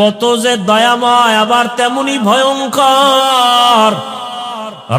কত যে দয়াময়, আবার তেমনি ভয়ঙ্কর।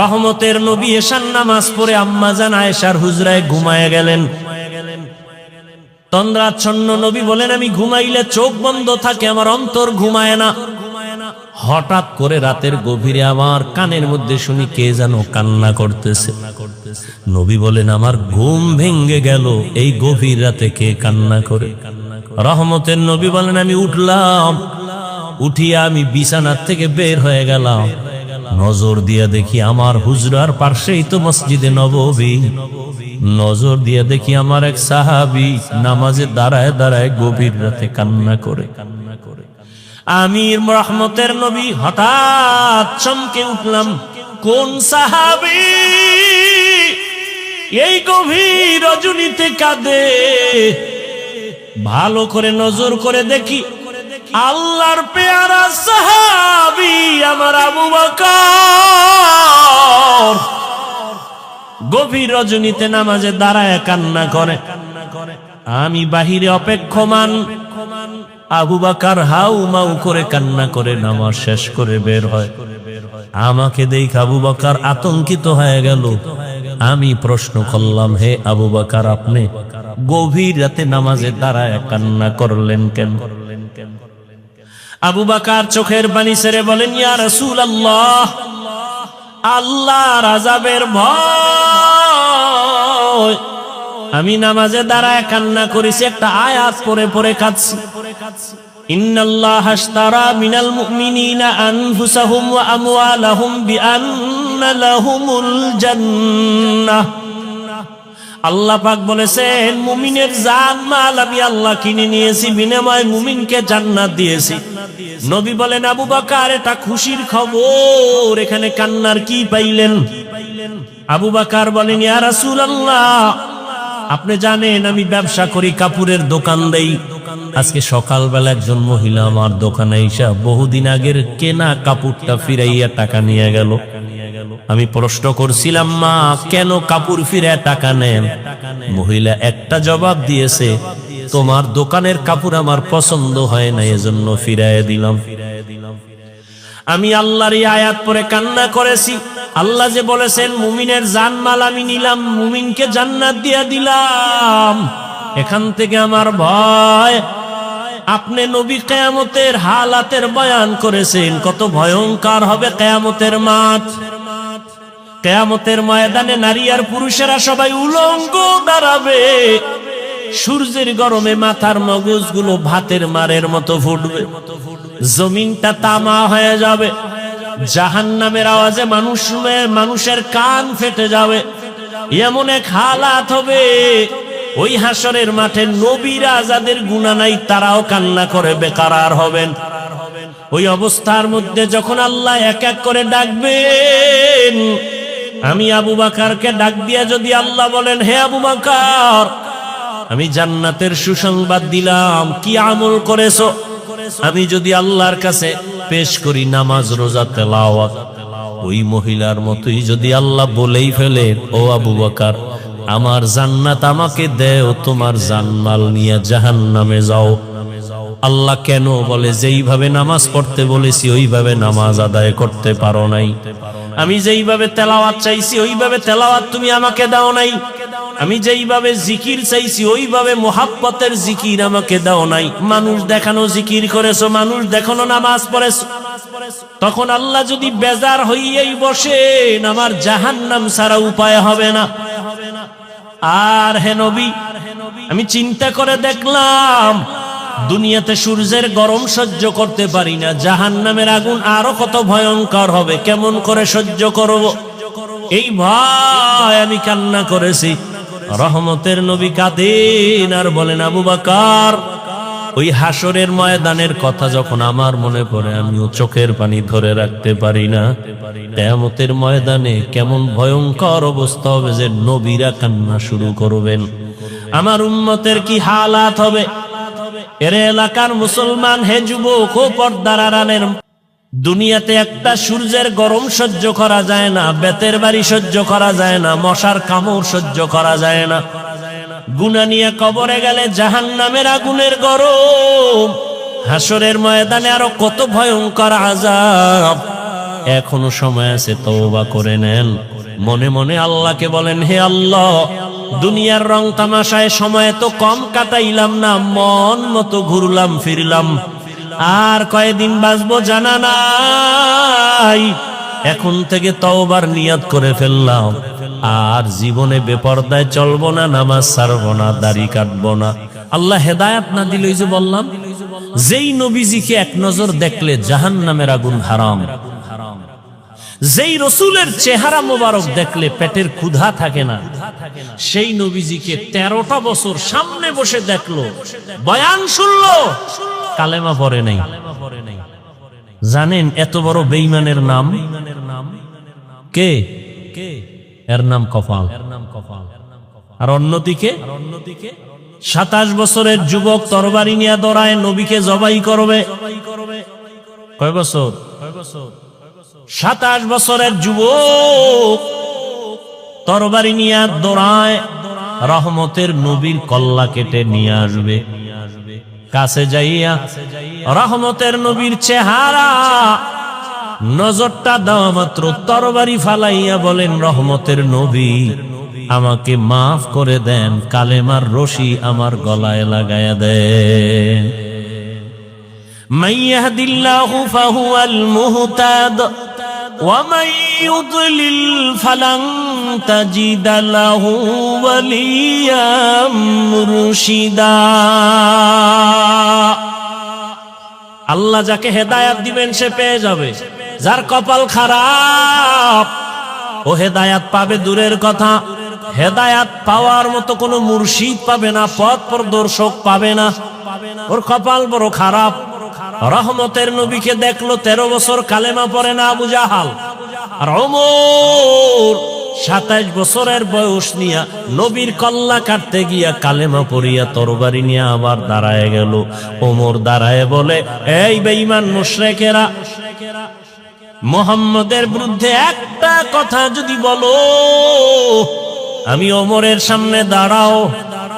রহমতের নবী এশান নামাজ পড়ে আম্মা জান আয়েশার হুজরায় ঘুমায় গেলেন। তন্দ্রাচ্ছন্ন নবী বলেন, আমি ঘুমাইলে চোখ বন্ধ থাকে, আমার অন্তর ঘুমায় না। হঠাৎ করে রাতের গভীরে আমার কানের মধ্যে শুনি কে যেন কান্না করতেছে। নবী বলেন, আমার ঘুম ভেঙ্গে গেল, এই গভীর রাতে কে কান্না করে? রহমতের নবী বলেন, আমি উঠলাম, উঠিয়ে আমি বিছানার থেকে বের হয়ে গেলাম। নজর দিয়া দেখি আমার হুজরার পার্শ্বেই তো মসজিদে নববী। নজর দিয়ে দেখি আমার এক সাহাবি নামাজে দাঁড়ায় দাঁড়ায় গভীর রাতে কান্না করে কান্না করে। আমির রহমতের নবী হঠাৎ চমকে উঠলাম, কোন সাহাবি? এই গভীর রজনীতে কাঁদে। ভালো করে নজর করে দেখি। আল্লাহর পেয়ারা সাহাবি আমার আবু গভীর রজনীতে নামাজে দাঁড়ায় কান্না করে। আমি বাহিরে অপেক্ষমান। আবু বাকার হাউ মাউ করে কান্না করে নামাজ শেষ করে বের হয়। আমাকে দেখ আবু বাকার আতঙ্কিত হয়ে গেল। আমি প্রশ্ন করলাম, হে আবু বাকার, আপনি গভীর রাতে নামাজে দাঁড়ায় কান্না করলেন কেন? আবু বাকার চোখের পানি সেরে বলেন, ইয়া রসুল আল্লাহ আল্লাহ রাজাবের ভয়। আমি নামাজে দাঁড়ায় কান্না করেছি, একটা আয়াত পরে পরে কাঁদছি। লাহুমুল জান্নাহ। আল্লাহ পাক বলেছেন, মুমিনের জান মাল আমি আল্লাহ কিনে নিয়েছি, বিনিময়ে মুমিনকে জান্নাত দিয়েছি। নবী বলেন, আবু বাকার, এটা খুশির খবর, এখানে কান্নার কি পাইলেন? আবু বাকার বলেন, ইয়া রাসূলুল্লাহ আপনি জানেন, আমি ব্যবসা করি কাপুরের দোকান দেই। আজকে সকালবেলা একজন মহিলা আমার দোকানে এসে বহুদিন আগের কেনা কাপড়টা ফিরাইয়া টাকা নিয়ে গেল। আমি প্রশ্ন করছিলাম, মা, কেন কাপড় ফিরে টাকা নেন? মহিলা একটা জবাব দিয়েছে, তোমার দোকানের কাপড় আমার পছন্দ হয় না, এজন্য ফিরাইয়া দিলাম। আমি আল্লাহর আয়াত পরে কান্না করেছি। আল্লাহ যে বলেছেন, মুমিনের জানমাল আমি নিলাম, মুমিনকে জান্নাত দিয়া দিলাম। এখান থেকে আমার ভয়। আপনি নবী কেয়ামতের হালাতের বয়ান করেছেন, কত ভয়ঙ্কর হবে কেয়ামতের মাঠ। কেয়ামতের ময়দানে নারী আর পুরুষেরা সবাই উলঙ্গ দাঁড়াবে। সূর্যের গরমে মাথার মগজগুলো ভাতের মারের মতো ফুটবে। জমিনটা তামা হয়ে যাবে। জাহান নামের আওয়াজে মানুষ মানুষের কান ফেটে যাবে। এমন এক হালাত হবে, ওই হাসরের মাঠে নবীরা যাদের গুণা নাই, তারাও কান্না করে, বেকারার হবেন। ওই অবস্থার মধ্যে যখন আল্লাহ এক এক করে ডাকবেন, আমি আবু বাকারকে ডাক দিয়া যদি আল্লাহ বলেন, হে আবু বাকার, আমি জান্নাতের সুসংবাদ দিলাম, কি আমল করেছ? আমি যদি আল্লাহর কাছে পেশ করি নামাজ, রোজা, তেলাওয়াত। ওই মহিলার মতোই যদি আল্লাহ বলেই ফেলে, ও আবু বাকার, আমার জান্নাত আমাকে দেও, তোমার জানমাল নিয়ে জাহান নামে যাও। আল্লাহ কেন বলে, যেইভাবে নামাজ পড়তে বলেছি, ওইভাবে নামাজ আদায় করতে পারো নাই। আমি যেইভাবে তেলাওয়াত চাইছি, ওইভাবে তেলাওয়াত তুমি আমাকে দাও নাই। আমি যেইভাবে জিকির চাইছি, ওইভাবে মোহাব্বতের জিকির আমাকে দাও নাই। মানুষ দেখানো জিকির করেছ, মানুষ দেখানো নামাজ পড়েছো। তখন আল্লাহ যদি বেজার হইয়াই বসেন আমার জাহান্নাম ছাড়া উপায় হবে না। আর হে নবী, আমি চিন্তা করে দেখলাম, দুনিয়াতে সূর্যের গরম সহ্য করতে পারি না জাহান নামের আগুন আরও কত ভয়ঙ্কর হবে, কেমন করে সহ্য করব? এই ভয় আমি কান্না করেছি। রহমতের নবী কাদিন আর বলেন আবু বাকার, ওই হাসরের ময়দানের কথা যখন আমার মনে পড়ে, আমিও চোখের পানি ধরে রাখতে পারি না। কেয়ামতের ময়দানে কেমন ভয়ঙ্কর অবস্থা হবে যে নবীরা কান্না শুরু করবেন। আমার উম্মতের কি হালাত হবে? এর এলাকার মুসলমান হে যুবক, ও পর্দার দুনিয়াতে একটা সূর্যের গরম সহ্য করা যায় না, বেতের বাড়ি সহ্য করা যায় না, মশার কামড় সহ্য করা যায় না। গুনা নিয়ে কবরে গেলে জাহান নামের আগুনের গরম, হাসরের ময়দানে আরও কত ভয়ঙ্কর আজাব এখনও সময় আছে, তওবা করে নেন। মনে মনে আল্লাহকে বলেন, হে আল্লাহ, দুনিয়ার রং তামাশায় সময় তো কম কাটাইলাম না, মন মতো ঘুরলাম, ফিরলাম। আর কয়দিন বাঁচবো জানা নাই। এখন থেকে তওবার নিয়াত করে ফেললাম। আর জীবনে বেপরদায় চলবো না, নামাজ ছাড়বো না, দাড়ি কাটবো না। আল্লাহ হেদায়াত না দিল যে বললাম, যেই নবীজিকে এক নজর দেখলে জাহান নামের আগুন হারাম। যেই রসুলের চেহারা মোবারক দেখলে পেটের ক্ষুধা থাকে না। সেই নবীজিকে তেরোটা বছর সামনে বসে দেখল, বয়ান শুনলো কালেমা পরে নাই। জানেন এত বড় বেইমানের নাম? কে? কে এর নাম কপাল। এর নাম কপাল আর অন্যদিকে অন্যদিকে, সাতাশ বছরের যুবক তরবারি নিয়ে দৌড়ায়, নবীকে জবাই করবে। কয় বছর? সাতাশ বছরের যুবক তরবারি নিয়ে দৌড়ায়, রহমতের নবীর কল্লা কেটে নিয়ে আসবে। কাছে যাইয়া রহমতের নবীর চেহারা নজরটা দেওয়া মাত্র, তরবারি ফালাইয়া বলেন, রহমতের নবী, আমাকে মাফ করে দেন, কালেমার রশি আমার গলায় লাগায়া দেন। মাইয়াহ দিল্লাহু ফাহুয়াল মুহতাদ ومن يضلل فلن تجد له وليا مرشدا আল্লাহ যাকে হেদায়াত দিবেন সে পেয়ে যাবে যার কপাল খারাপ ও হেদায়াত পাবে দূরের কথা হেদায়াত পাওয়ার মতো কোনো মুর্শিদ পাবে না পথ প্রদর্শক পাবে না ওর কপাল বড় খারাপ রহমতের নবীকে দেখল তেরো বছর কালেমা পড়ে না আবু জাহাল। সাতাইশ বছরের বয়স নিয়া নবীর কল্লা কাটতে গিয়া কালেমা পড়িয়া তরবারি নিয়ে আবার দাঁড়ায় গেল। ওমর দাঁড়ায় বলে, এই বেঈমান মুশরেকেরা, মোহাম্মদের বিরুদ্ধে একটা কথা যদি বলো, আমি ওমরের সামনে দাঁড়াও।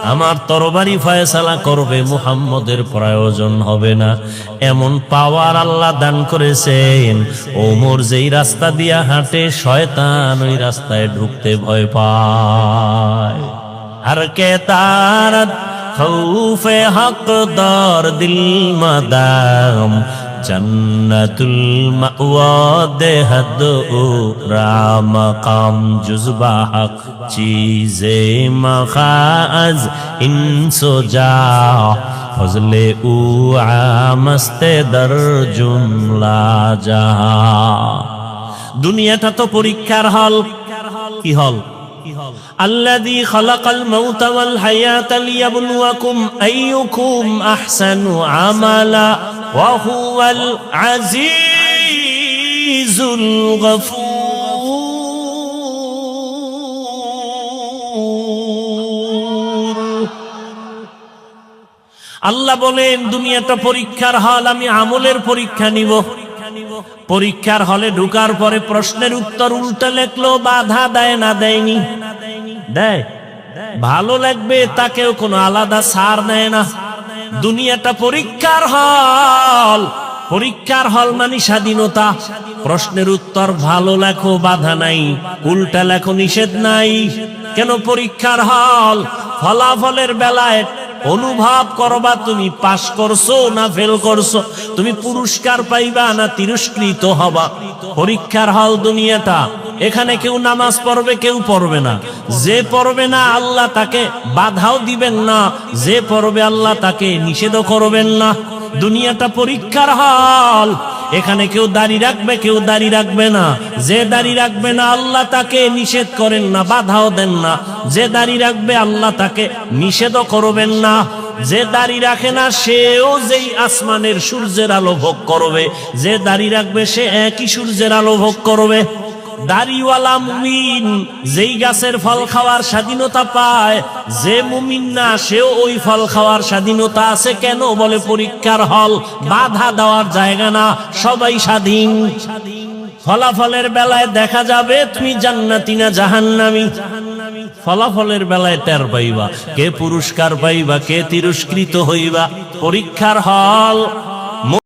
আমার তরবারি ফয়সালা করবে মুহাম্মদের প্রয়োজন হবে না। এমন পাওয়ার আল্লাহ দান করেছেন। ওমর যেই রাস্তা দিয়া হাঁটে, শয়তান ওই রাস্তায় ঢুকতে ভয় পায়। আর কে তার খৌফে দিল মাদাম জন্নতুল রাম কাম জুজবা হক চিজে মখাজ ইনসো যা ফজলে উ আমস্তে দর জুমলা জাহা দুনিয়াটা তো পরীক্ষার হল। কি হল? আল্লাযী খালাকাল মাউতা ওয়াল হায়াতা লিয়াবলুয়াকুম আইয়ুকুম আহসানু আমালা ওয়া হুয়াল আজিজুল গফুর। আল্লাহ বলেন, দুনিয়াটা পরীক্ষার হল, আমি আমলের পরীক্ষা নিব। পরীক্ষার হলে ঢুকার পরে প্রশ্নের উত্তর উল্টা লেখলো, বাধা দেয় না, দেয়নি। দেয়। ভালো লাগবে, তাকেও কোনো আলাদা সার নেয় না। দুনিয়াটা পরীক্ষার হল। পরীক্ষার হল মানে স্বাধীনতা। প্রশ্নের উত্তর, ভালো লেখো, বাধা নাই। উল্টা লেখো, নিষেধ নাই। কেন পরীক্ষার হল? ফলাফলের বেলায় অনুভব করবা তুমি পাশ করছ না ফেল করছ? তুমি পুরস্কার পাইবা না তিরস্কৃত হবা? পরীক্ষার হল দুনিয়াটা। এখানে কেউ নামাজ পড়বে, কেউ পড়বে না। যে পড়বে না, আল্লাহ তাকে বাধাও দিবেন না। যে পড়বে, আল্লাহ তাকে নিষেধ করবেন না। দুনিয়াটা পরীক্ষার হল। এখানে কেউ দাড়ি রাখবে, কেউ দাড়ি রাখবে না। যে দাড়ি রাখবে না, আল্লাহ তাকে নিষেধ করেন না, বাধাও দেন না। যে দাড়ি রাখবে, আল্লাহ তাকে নিষেধও করবেন না। যে দাড়ি রাখে না, সেও যেই আসমানের সূর্যের আলো ভোগ করবে। যে দাড়ি রাখবে, সে একই সূর্যের আলো ভোগ করবে। দাড়িওয়ালা মুমিন, যেই গাছের ফল খাওয়ার স্বাধীনতা পায়, যে মুমিন না, সেও ওই ফল খাওয়ার স্বাধীনতা আছে কেন বলে পরীক্ষার হল, বাধা দেওয়ার জায়গা না, সবাই স্বাধীন। ফলাফলের বেলায় দেখা যাবে, তুমি জান্নাতি না জাহান্নামি। ফলাফলের বেলায় টের পাইবা, কে পুরস্কার পাইবা, কে তিরস্কৃত হইবা, পরীক্ষার হল।